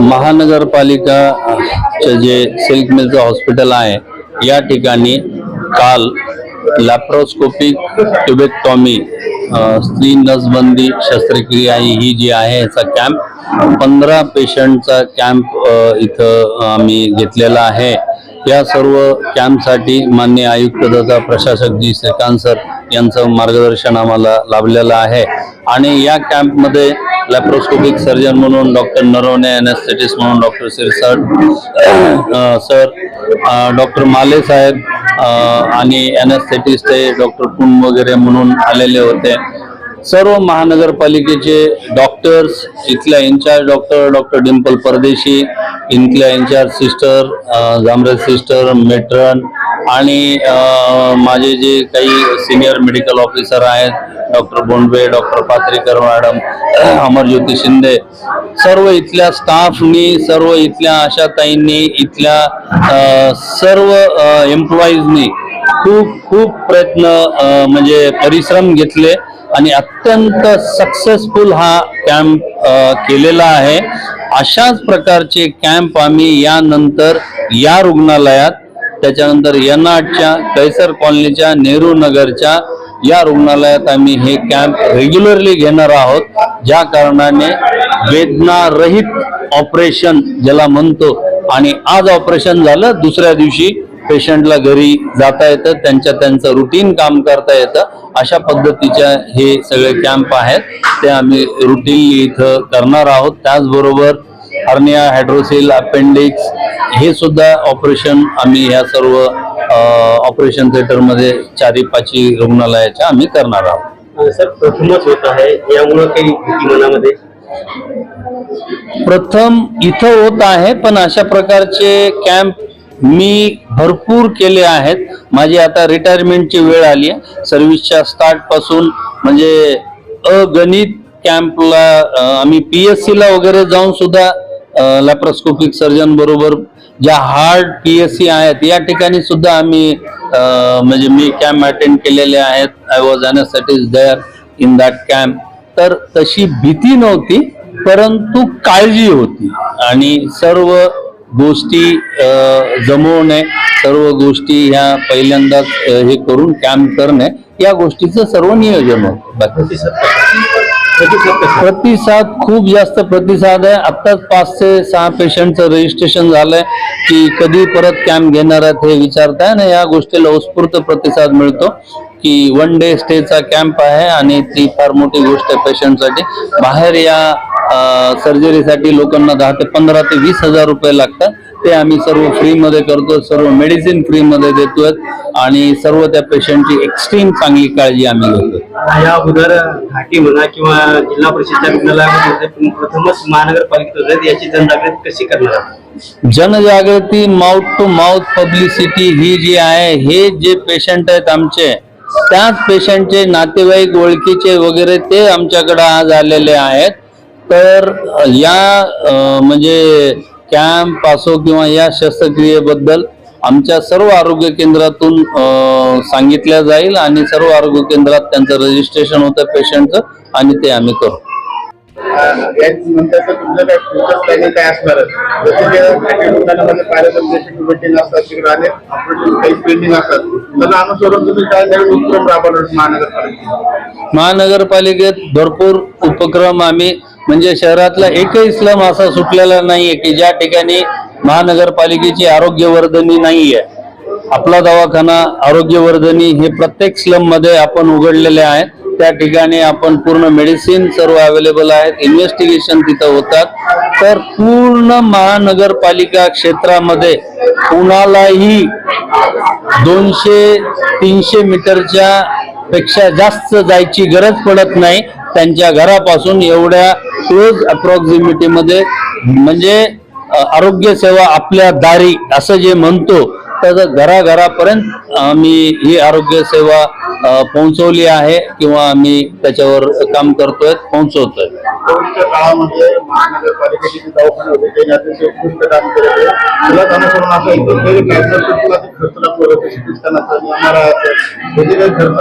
महानगरपालिका जे silk मिलचं hospital आहे, या ठिकाणी काल लॅप्रोस्कोपिक ट्युबेक्टॉमी स्त्री नसबंदी शस्त्रक्रिया ही ही जी आहे, याचा कॅम्प पंधरा पेशंटचा कॅम्प इथं आम्ही घेतलेला आहे. या सर्व कॅम्पसाठी मान्य आयुक्त तथा प्रशासक जी श्रीकांत सर यांचं मार्गदर्शन आम्हाला लाभलेलं आहे. आणि या कॅम्पमध्ये लॅप्रोस्कोपिक सर्जन म्हणून डॉक्टर नरवणे अनेस्थेटिस्ट म्हणून doctor Sirsat sir doctor Male साहेब आणि अनेस्थेटिस्ट हे डॉक्टर कुंड वगैरे म्हणून आलेले होते. सर्व महानगरपालिकेचे डॉक्टर्स इथल्या in-charge doctor doctor Dimple Pardeshi इथल्या incharge sister Jambhare sister matron आणि माझे जे काही सिनियर मेडिकल ऑफिसर आहेत doctor Bondwe doctor Patrikar madam Amarjyoti Shinde सर्व इथल्या स्टाफनी सर्व इथल्या आशाताईंनी इथल्या सर्व एम्प्लॉईजनी खूप खूप प्रयत्न म्हणजे परिश्रम घेतले. आणि अत्यंत सक्सेसफुल हा कॅम्प केलेला आहे. अशाच प्रकारचे कॅम्प आम्ही यानंतर या रुग्णालयात त्याच्यानंतर यनाटच्या कैसर कॉलनीच्या नेहरू नगरच्या या रुग्णालयात आम्ही हे कॅम्प रेग्युलरली घेणार आहोत. ज्या कारणाने वेदनारहित ऑपरेशन ज्याला म्हणतो आणि आज ऑपरेशन झालं दुसऱ्या दिवशी पेशंटला घरी जाता येतं त्यांच्या त्यांचं रुटीन काम करता येतं अशा पद्धतीच्या हे सगळे कॅम्प आहेत. ते आम्ही रुटीनली इथं करणार आहोत. त्याचबरोबर हर्निया हायड्रोसिल अपेंडिक्स हे सुद्धा ऑपरेशन आम्ही ह्या सर्व ऑपरेशन थिएटरमध्ये चारी पाची रुग्णालयाच्या आम्ही करणार आहोत. सर प्रथमच होत आहे. यामुळे काही भीती मनामध्ये? प्रथम इथं होत आहे पण अशा प्रकारचे कॅम्प मी भरपूर केले आहेत. माझी आता रिटायरमेंटची वेळ आली आहे. सर्व्हिसच्या स्टार्टपासून म्हणजे अगणित कॅम्पला आम्ही पी एस सीला वगैरे जाऊन सुद्धा लॅप्रोस्कोपिक सर्जन बरोबर ज्या हार्ड पी एस सी आहेत या ठिकाणी सुद्धा आम्ही म्हणजे मी कॅम्प अटेंड केलेले आहेत. I was anaesthetist there in that camp तर तशी भीती नव्हती परंतु काळजी होती. आणि सर्व गोष्टी जमवणे सर्व गोष्टी ह्या पहिल्यांदाच हे करून कॅम्प करणे या गोष्टीचं सर्व नियोजन होतं. प्रतिसाद खूप जास्त प्रतिसाद आहे. आत्ताच पाच ते सहा पेशंटचं रजिस्ट्रेशन झालंय की कधी परत कॅम्प घेणार आहेत हे विचारताय आणि या गोष्टीला उत्स्फूर्त प्रतिसाद मिळतो की वन डे स्टेचा कॅम्प आहे आणि ती फार मोठी गोष्ट आहे पेशंटसाठी बाहेर या सर्जरीसाठी लोकांना दहा ते पंधरा ते वीस हजार रुपये लागतात. ते आम्ही सर्व फ्रीमध्ये करतो सर्व मेडिसिन फ्रीमध्ये देतोय आणि सर्व त्या पेशंटची एक्स्ट्रीम चांगली काळजी आम्ही घेतो. या अगोदर घाटी म्हणा किंवा जिल्हा परिषदच्या रुग्णालयामध्ये प्रथमच महानगरपालिकेत होते याची जनजागृती कशी करणार? जनजागृती माउथ टू माउथ पब्लिसिटी ही जी आहे हे जे पेशंट आहेत आमचे त्याच पेशंटचे नातेवाईक ओळखीचे वगैरे ते आमच्याकडे आज आलेले आहेत. तर या म्हणजे कॅम्प असो किंवा या शस्त्रक्रियेबद्दल आमच्या सर्व आरोग्य केंद्रातून सांगितल्या जाईल आणि सर्व आरोग्य केंद्रात त्यांचं रजिस्ट्रेशन होतं पेशंटचं आणि ते आम्ही करू. काय महानगरपालिकेत भरपूर उपक्रम आम्ही म्हणजे शहरातला एकही स्लम असा सुटलेला नाहीये की ज्या ठिकाणी महानगरपालिकेची आरोग्यवर्धनी नाहीये. आपला दवाखाना आरोग्यवर्धनी हे प्रत्येक स्लममध्ये आपण उघडलेले आहे त्या ठिकाणी आपण पूर्ण मेडिसिन सर्व अवेलेबल आहेत. इन्व्हेस्टिगेशन तिथं होतात. तर पूर्ण महानगरपालिका क्षेत्रामध्ये कुणालाही दोनशे तीनशे मीटरच्या पेक्षा जास्त जायची गरज पडत नाही. त्यांच्या घरापासून एवढ्या क्लोज अप्रॉक्झिमिटीमध्ये म्हणजे आरोग्यसेवा आरोग्य सेवा आपल्या दारी असं जे म्हणतो तर घराघरापर्यंत आम्ही ही आरोग्य सेवा पोहोचवली आहे किंवा आम्ही त्याच्यावर काम करतोय पोहोचवतोय. कोविडच्या काळामध्ये महानगरपालिकेचे जे दवाखाने होते त्यांनी अतिशय उत्कृष्ट काम केले होते. त्यालाच असं एकदम तुला ते हे जे काही खर्च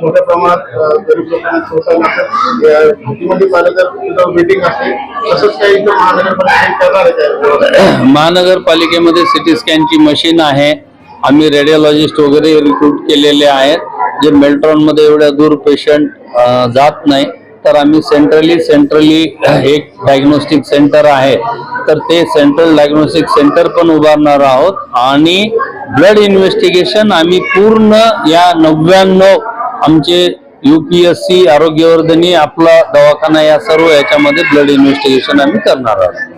मोठ्या प्रमाणात गरीब लोकांना सोसायला पाहिलं तर तिथं असते. तसंच काही महानगरपालिका महानगरपालिकेमध्ये सिटी स्कॅनची मशीन आहे. आम्ही रेडिओलॉजिस्ट वगैरे रिक्रूट केलेले आहेत. जे मेल्ट्रॉनमध्ये एवढ्या दूर पेशंट जात नाही तर आम्ही सेंट्रली सेंट्रली एक डायग्नोस्टिक सेंटर आहे. तर ते सेंट्रल डायग्नोस्टिक सेंटर पण उभारणार आहोत. आणि ब्लड इन्व्हेस्टिगेशन आम्ही पूर्ण या नव्याण्णव आमचे युपीएससी आरोग्यवर्धनी आपला दवाखाना या सर्व याच्यामध्ये ब्लड इन्व्हेस्टिगेशन आम्ही करणार आहोत.